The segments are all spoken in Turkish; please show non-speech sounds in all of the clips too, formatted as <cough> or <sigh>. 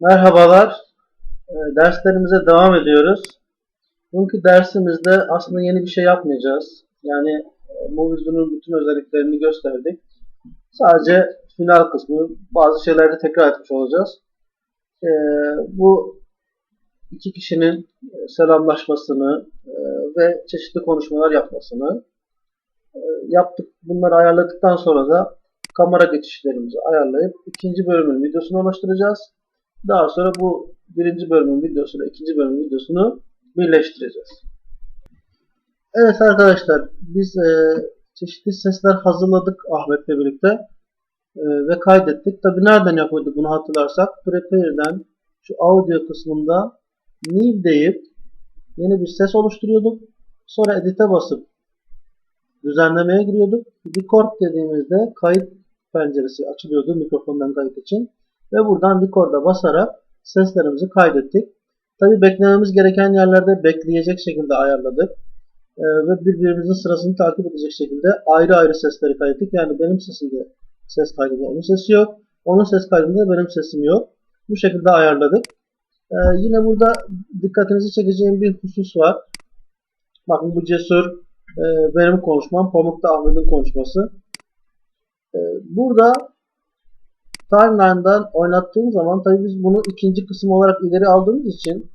Merhabalar. Ee, Derslerimize devam ediyoruz. Bugünkü dersimizde aslında yeni bir şey yapmayacağız. Yani Movizo'nun bütün özelliklerini gösterdik. Sadece final kısmı, bazı şeyleri tekrar etmiş olacağız. Ee, bu iki kişinin e, selamlaşmasını e, ve çeşitli konuşmalar yapmasını e, yaptık. Bunları ayarladıktan sonra da kamera geçişlerimizi ayarlayıp ikinci bölümün videosunu oluşturacağız. Daha sonra bu birinci bölümün videosuyla ikinci bölümün videosunu birleştireceğiz. Evet arkadaşlar biz e, çeşitli sesler hazırladık Ahmet'le birlikte e, ve kaydettik. Tabi nereden yapıyorduk bunu hatırlarsak Prepare'den şu audio kısmında new deyip yeni bir ses oluşturuyorduk. Sonra edit'e basıp düzenlemeye giriyorduk. Record dediğimizde kayıt penceresi açılıyordu mikrofondan kayıt için. Ve buradan record'a basarak seslerimizi kaydettik. Tabi beklememiz gereken yerlerde bekleyecek şekilde ayarladık. Ee, ve birbirimizin sırasını takip edecek şekilde ayrı ayrı sesleri kaydettik. Yani benim sesimde ses kaydında onun sesi yok. Onun ses kaydında benim sesim yok. Bu şekilde ayarladık. Ee, yine burada dikkatinizi çekeceğim bir husus var. Bakın bu cesur e, benim konuşmam. Pamuk'ta Ahmet'in konuşması. Ee, burada timeline'dan oynattığım zaman tabii biz bunu ikinci kısım olarak ileri aldığımız için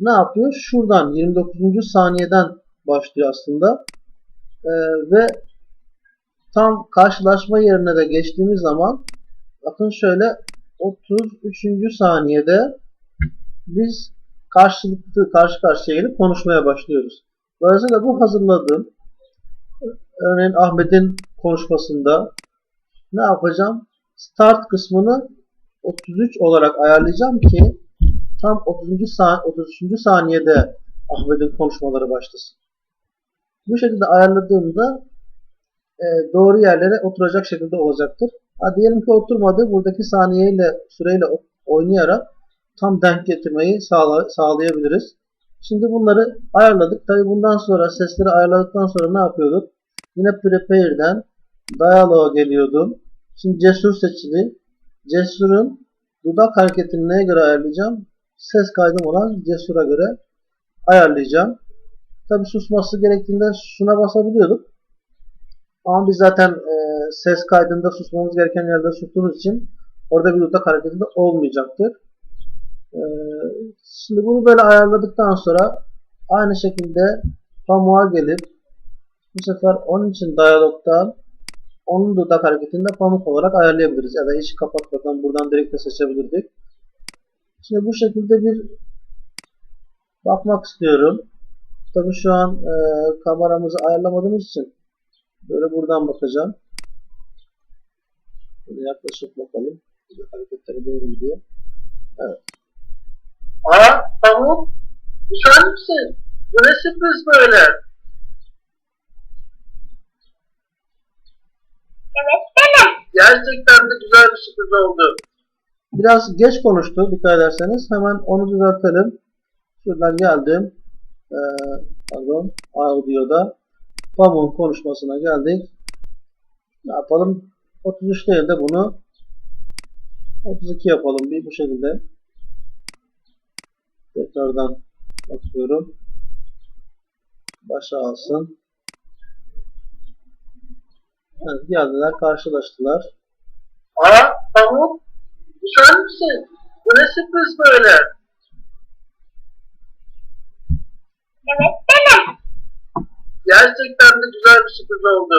ne yapıyor? Şuradan 29. saniyeden başlıyor aslında. Ee, ve tam karşılaşma yerine de geçtiğimiz zaman bakın şöyle 33. saniyede biz karşılıklı karşı karşıya gelip konuşmaya başlıyoruz. Dolayısıyla bu hazırladığım örneğin Ahmet'in konuşmasında ne yapacağım? Start kısmını 33 olarak ayarlayacağım ki tam 30. san 33. saniyede Ahmet'in konuşmaları başlasın. Bu şekilde ayarladığımda e, doğru yerlere oturacak şekilde olacaktır. Ha, diyelim ki oturmadı. Buradaki saniyeyle süreyle oynayarak tam denk getirmeyi sağla sağlayabiliriz. Şimdi bunları ayarladık. Tabi bundan sonra sesleri ayarladıktan sonra ne yapıyorduk? Yine Prepare'den Dialog'a geliyordum. Şimdi Cesur seçili. Cesur'un dudak hareketini neye göre ayarlayacağım? Ses kaydım olan Cesur'a göre ayarlayacağım. Tabi susması gerektiğinde şuna basabiliyorduk. Ama biz zaten e, ses kaydında susmamız gereken yerde sustuğumuz için orada bir dudak hareketi de olmayacaktır. E, şimdi bunu böyle ayarladıktan sonra aynı şekilde pamuğa gelip bu sefer onun için diyalogdan onun dudak hareketini de pamuk olarak ayarlayabiliriz. Ya da hiç kapatmadan buradan direkt de seçebilirdik. Şimdi bu şekilde bir bakmak istiyorum. Tabi şu an e, kameramızı ayarlamadığımız için böyle buradan bakacağım. Böyle yaklaşıp bakalım. Dudak hareketleri doğru diye. Evet. Aa pamuk. Güzel misin? Bu ne sürpriz böyle? Evet benim. Gerçekten de güzel bir sürpriz oldu. Biraz geç konuştu dikkat ederseniz. Hemen onu düzeltelim. Şuradan geldim. Ee, pardon. Audio'da. Pamuk'un konuşmasına geldik. Ne yapalım? 33 değil de bunu 32 yapalım. Bir bu şekilde. Tekrardan bakıyorum. Başa alsın. Evet, geldiler, karşılaştılar. Aa, Pamuk, güzel misin? Bu ne sürpriz böyle? Evet benim. Gerçekten de güzel bir sürpriz oldu.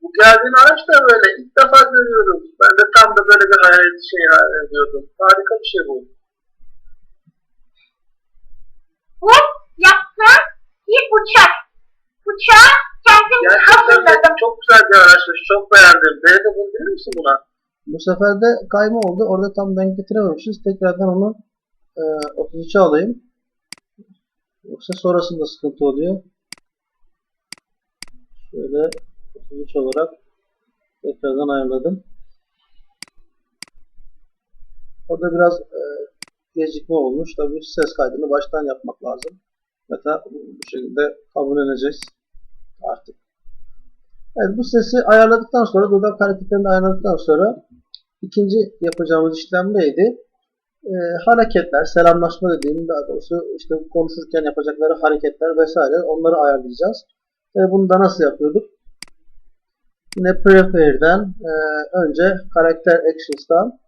Bu geldiğin araç da böyle, ilk defa görüyorum. Ben de tam da böyle bir hayal şey hayal ediyordum. Harika bir şey bu. Bu yaptığım bir uçak. Uçağı Gerçekten de çok güzel bir araçmış, çok beğendim. Beni de bulabilir misin buna? Bu sefer de kayma oldu. Orada tam denk getirememişiz. Tekrardan onu e, 33'e alayım. Yoksa sonrasında sıkıntı oluyor. Şöyle 33 olarak tekrardan ayarladım. Orada biraz e, gecikme olmuş. Tabii ses kaydını baştan yapmak lazım. Meta bu şekilde kabul edeceğiz artık. Evet bu sesi ayarladıktan sonra dudak hareketlerini ayarladıktan sonra ikinci yapacağımız işlem neydi? e, hareketler, selamlaşma dediğim daha doğrusu işte konuşurken yapacakları hareketler vesaire onları ayarlayacağız. Ve bunu da nasıl yapıyorduk? Yine Prepare'den e, önce karakter Actions'tan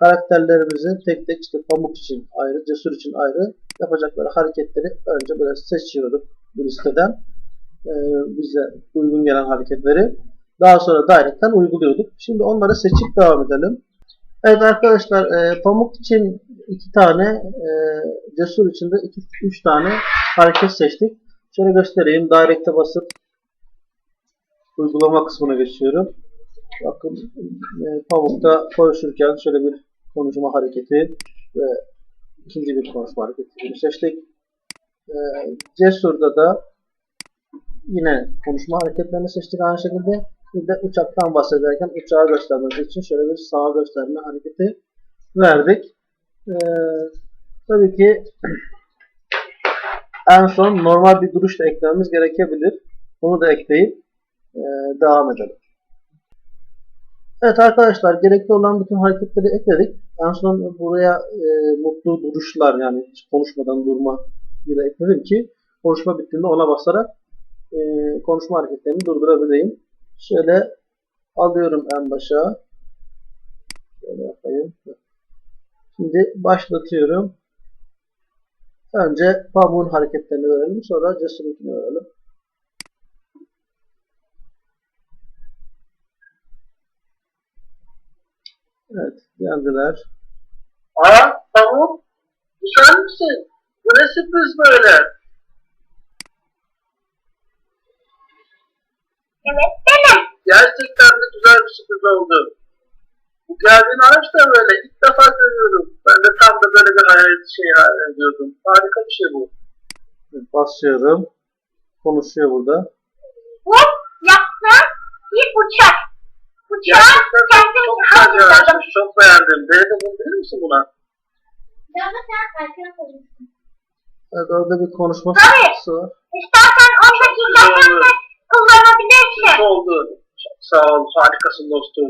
karakterlerimizi tek tek işte pamuk için ayrı, cesur için ayrı yapacakları hareketleri önce böyle seçiyorduk bu listeden. E, bize uygun gelen hareketleri. Daha sonra direct'ten uyguluyorduk. Şimdi onları seçip devam edelim. Evet arkadaşlar e, pamuk için iki tane e, cesur için de iki, üç tane hareket seçtik. Şöyle göstereyim. Direct'e basıp uygulama kısmına geçiyorum. Bakın pamukta konuşurken şöyle bir konuşma hareketi ve ikinci bir konuşma hareketi seçtik. Cesur'da da yine konuşma hareketlerini seçtik aynı şekilde. Bir de uçaktan bahsederken uçağı göstermesi için şöyle bir sağa gösterme hareketi verdik. Ee, tabii ki <clears throat> en son normal bir duruş da eklememiz gerekebilir. Bunu da ekleyip e, devam edelim. Evet arkadaşlar gerekli olan bütün hareketleri ekledik. En son buraya e, mutlu duruşlar yani hiç konuşmadan durma bir ekledim ki konuşma bittiğinde ona basarak e, konuşma hareketlerini durdurabileyim. Şöyle alıyorum en başa. Şöyle yapayım. Şimdi başlatıyorum. Önce pamuğun hareketlerini verelim. Sonra cesurluğunu verelim. Evet. Geldiler. Aa pamuk. Güzel misin? Bu ne sürpriz böyle? Evet benim. Gerçekten de güzel bir sürpriz oldu. Bu geldiğin araç da böyle ilk defa görüyorum. Ben de tam da böyle bir hayal şey hayal ediyordum. Harika bir şey bu. Basıyorum. Konuşuyor burada. Bu yaptığım bir uçak. Uçağı kendim çok güzel bir hazırladım. araçmış. Çok beğendim. Denedim bilir misin buna? Ama sen erken konuştun. Evet, orada bir konuşma Tabii. sıkıntısı var. İstersen 10 dakika de kullanabilirsin. Oldu. Çok sağ ol. Harikasın dostum.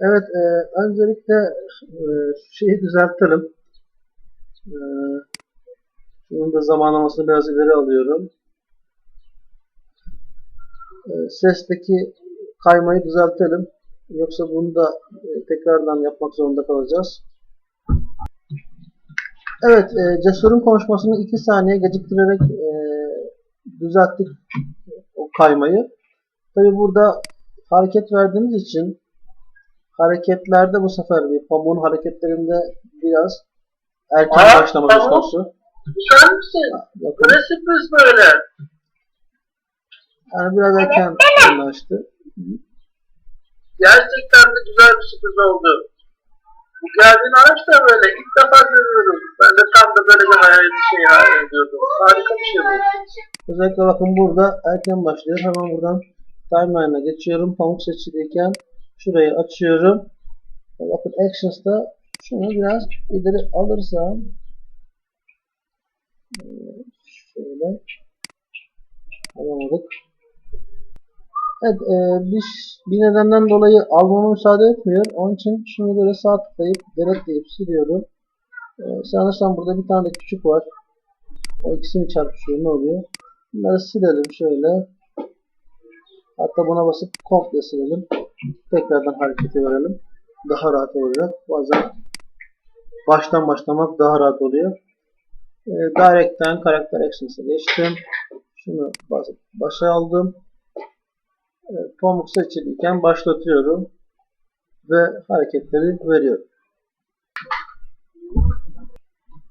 Evet, e, öncelikle e, şu şeyi düzeltelim. E, şunun da zamanlamasını biraz ileri alıyorum. E, sesteki kaymayı düzeltelim. Yoksa bunu da e, tekrardan yapmak zorunda kalacağız. Evet, e, Cesur'un konuşmasını 2 saniye geciktirerek e, düzelttik o kaymayı. Tabi burada hareket verdiğimiz için hareketlerde bu sefer bir pamuğun hareketlerinde biraz erken Aa, başlama pamuk. söz konusu. Güzel misin? Ne sürpriz böyle? yani biraz erken anlaştı. Gerçekten de güzel bir sürpriz oldu. Geldiğin araç da böyle ilk defa görüyorum. Ben de tam da böyle bir hayal şey hayal ediyordum. Harika bir şey bu. Özellikle bakın burada erken başlıyor. Hemen buradan timeline'a geçiyorum. Pamuk seçiliyken şurayı açıyorum. Bakın Actions'ta şunu biraz ileri alırsam şöyle alamadık. Evet, e, bir, bir nedenden dolayı almama müsaade etmiyor. Onun için şunu böyle sağ tıklayıp delete deyip siliyorum. E, sanırsam burada bir tane de küçük var. O ikisini çarpışıyor. Ne oluyor? Bunları silelim şöyle. Hatta buna basıp komple silelim. Tekrardan harekete verelim. Daha rahat olacak. Bazen baştan başlamak daha rahat oluyor. E, Direct'ten karakter actions'a geçtim. Şunu basıp başa aldım. Pamuk seçiliyken başlatıyorum. Ve hareketleri veriyorum.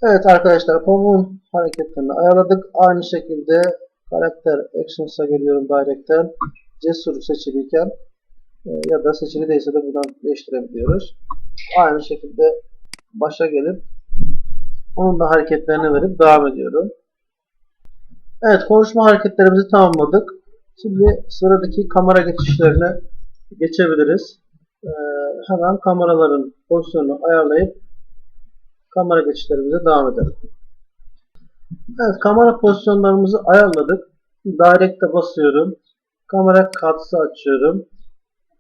Evet arkadaşlar pamuğun hareketlerini ayarladık. Aynı şekilde karakter actions'a geliyorum direct'ten. Cesur seçiliyken e, ya da seçili değilse de buradan değiştirebiliyoruz. Aynı şekilde başa gelip onun da hareketlerini verip devam ediyorum. Evet konuşma hareketlerimizi tamamladık. Şimdi sıradaki kamera geçişlerine geçebiliriz. Ee, hemen kameraların pozisyonunu ayarlayıp kamera geçişlerimize devam edelim. Evet kamera pozisyonlarımızı ayarladık. Direct'e basıyorum. Kamera kartı açıyorum.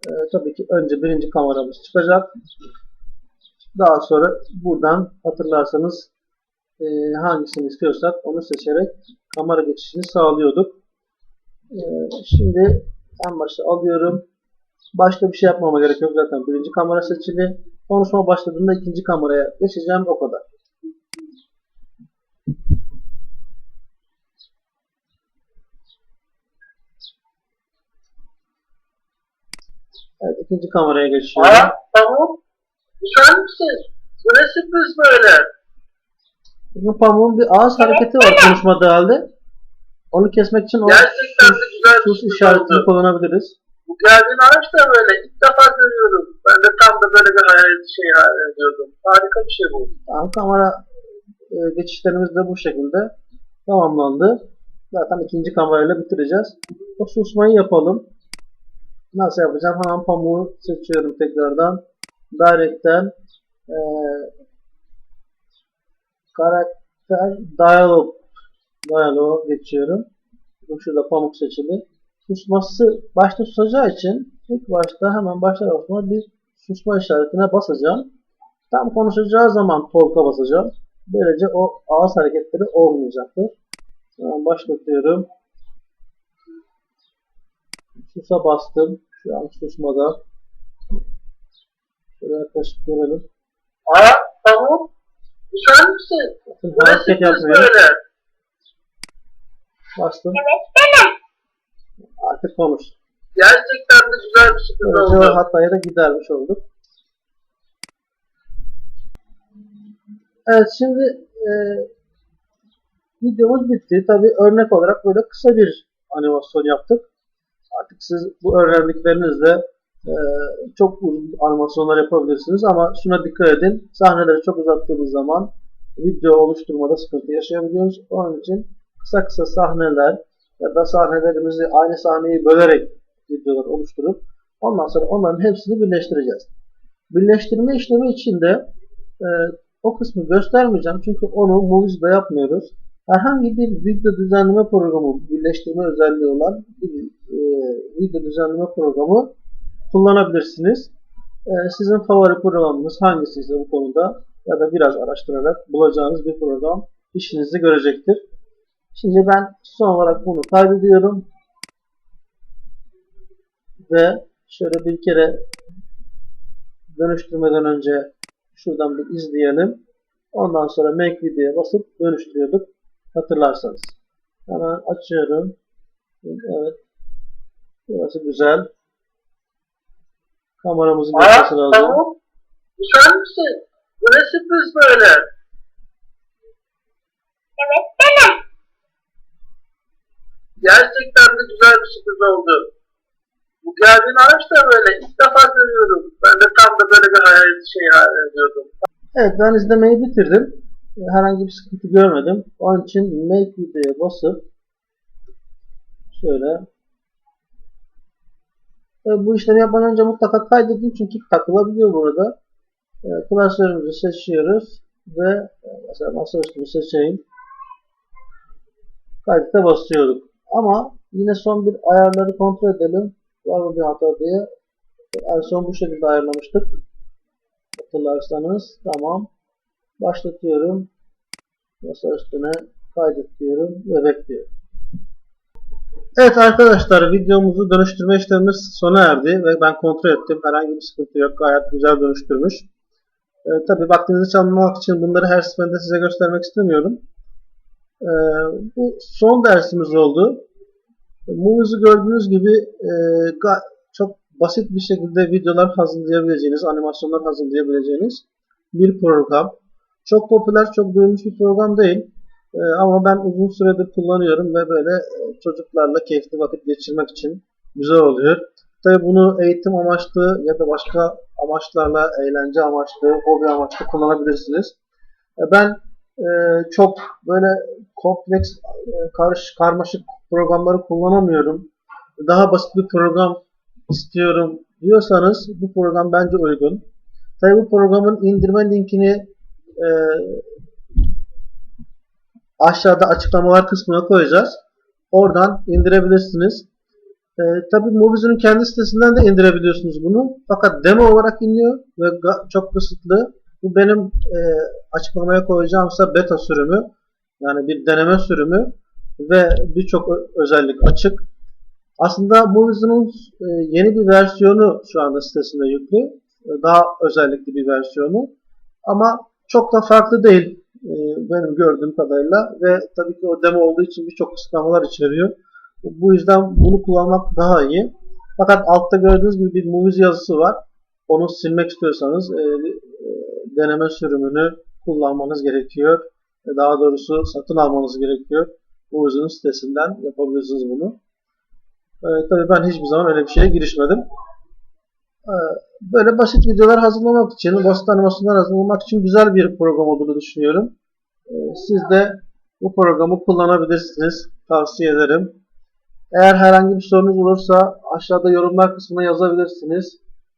e, tabii ki önce birinci kameramız çıkacak. Daha sonra buradan hatırlarsanız e, hangisini istiyorsak onu seçerek kamera geçişini sağlıyorduk. E, şimdi en başta alıyorum. Başka bir şey yapmama gerek yok zaten. Birinci kamera seçili. Konuşma başladığında ikinci kameraya geçeceğim. O kadar. Evet ikinci kameraya geçiyorum. Aa tamam. Güzel misin? Bu ne sürpriz böyle? Bu pamuğun bir ağız hareketi var konuşmadığı halde. Onu kesmek için o Gerçekten de güzel sus sürpriz işaretini oldu. kullanabiliriz. Bu geldiğin araç da böyle ilk defa görüyorum. Ben de tam da böyle bir hayal şey hayal ediyordum. Harika bir şey bu. Tamam, kamera e, geçişlerimiz de bu şekilde tamamlandı. Zaten ikinci kamerayla bitireceğiz. O susmayı yapalım. Nasıl yapacağım? Hemen pamuğu seçiyorum tekrardan. Direct'ten e, karakter dialog dialog geçiyorum. Şurada pamuk seçili. Susması başta susacağı için ilk başta hemen başlar basma bir susma işaretine basacağım. Tam konuşacağı zaman talk'a basacağım. Böylece o ağız hareketleri olmayacaktır. Hemen başlatıyorum. Susa bastım. Şu an susmada. Şöyle yaklaşık görelim. Aa tamam. Güzel misin? Hareket yapmıyor. böyle? Bastım. Evet deme. Artık konuş. Gerçekten de güzel bir sürpriz oldu. hatayı da gidermiş olduk. Evet şimdi e, videomuz bitti. Tabi örnek olarak böyle kısa bir animasyon yaptık. Artık siz bu öğrendiklerinizle e, çok uzun animasyonlar yapabilirsiniz ama şuna dikkat edin. Sahneleri çok uzattığımız zaman video oluşturmada sıkıntı yaşayabiliyoruz. Onun için kısa kısa sahneler ya da sahnelerimizi aynı sahneyi bölerek videolar oluşturup ondan sonra onların hepsini birleştireceğiz. Birleştirme işlemi için de e, o kısmı göstermeyeceğim çünkü onu Movies'de yapmıyoruz. Herhangi bir video düzenleme programı, birleştirme özelliği olan bir e, video düzenleme programı kullanabilirsiniz. E, sizin favori programınız hangisiyse bu konuda ya da biraz araştırarak bulacağınız bir program işinizi görecektir. Şimdi ben son olarak bunu kaydediyorum. Ve şöyle bir kere dönüştürmeden önce şuradan bir izleyelim. Ondan sonra make videoya basıp dönüştürüyorduk. Hatırlarsanız. Hemen açıyorum. Evet. Burası güzel. Kameramızın Aa geçmesi lazım. tamam. Güzel misin? Bu ne sürpriz böyle? Evet deme. Gerçekten de güzel bir sürpriz oldu. Bu geldiğin araç da böyle ilk defa görüyorum. Ben de tam da böyle bir hayal şey hayal ediyordum. Evet ben izlemeyi bitirdim. Herhangi bir sıkıntı görmedim. Onun için make videoya basıp şöyle Tabii bu işlemi yapmadan önce mutlaka kaydedin çünkü takılabiliyor burada. E, klasörümüzü seçiyoruz ve e, mesela masaüstünü seçeyim. Kaydete basıyorduk. Ama yine son bir ayarları kontrol edelim. Var mı bir hata diye. En son bu şekilde ayarlamıştık. Hatırlarsanız. Tamam. Başlatıyorum. Masa üstüne kaydet diyorum ve bekliyorum. Evet arkadaşlar videomuzu dönüştürme işlemimiz sona erdi ve ben kontrol ettim. Herhangi bir sıkıntı yok. Gayet güzel dönüştürmüş. Ee, Tabi vaktinizi çalmamak için bunları her seferinde size göstermek istemiyorum. Ee, bu son dersimiz oldu. Movies'u gördüğünüz gibi e, çok basit bir şekilde videolar hazırlayabileceğiniz, animasyonlar hazırlayabileceğiniz bir program. Çok popüler, çok duyulmuş bir program değil. Ee, ama ben uzun süredir kullanıyorum ve böyle e, çocuklarla keyifli vakit geçirmek için güzel oluyor. Tabii bunu eğitim amaçlı ya da başka amaçlarla, eğlence amaçlı, hobi amaçlı kullanabilirsiniz. E, Ben e, çok böyle kompleks, e, karış, karmaşık programları kullanamıyorum. Daha basit bir program istiyorum diyorsanız bu program bence uygun. Tabii bu programın indirme linkini e, aşağıda açıklamalar kısmına koyacağız. Oradan indirebilirsiniz. E, tabii Movies'in kendi sitesinden de indirebiliyorsunuz bunu. Fakat demo olarak iniyor ve çok kısıtlı. Bu benim e, açıklamaya koyacağımsa beta sürümü. Yani bir deneme sürümü ve birçok özellik açık. Aslında Movies'in e, yeni bir versiyonu şu anda sitesinde yüklü. E, Daha özellikli bir versiyonu. Ama çok da farklı değil e, benim gördüğüm kadarıyla ve tabii ki o demo olduğu için birçok kısıtlamalar içeriyor. Bu yüzden bunu kullanmak daha iyi. Fakat altta gördüğünüz gibi bir Movies yazısı var. Onu silmek istiyorsanız e, e, deneme sürümünü kullanmanız gerekiyor. E, Daha doğrusu satın almanız gerekiyor. Movies'in sitesinden yapabilirsiniz bunu. E, tabii ben hiçbir zaman öyle bir şeye girişmedim. E, böyle basit videolar hazırlamak için, basit animasyonlar hazırlamak için güzel bir program olduğunu düşünüyorum. E, siz de bu programı kullanabilirsiniz. Tavsiye ederim. Eğer herhangi bir sorunuz olursa aşağıda yorumlar kısmına yazabilirsiniz.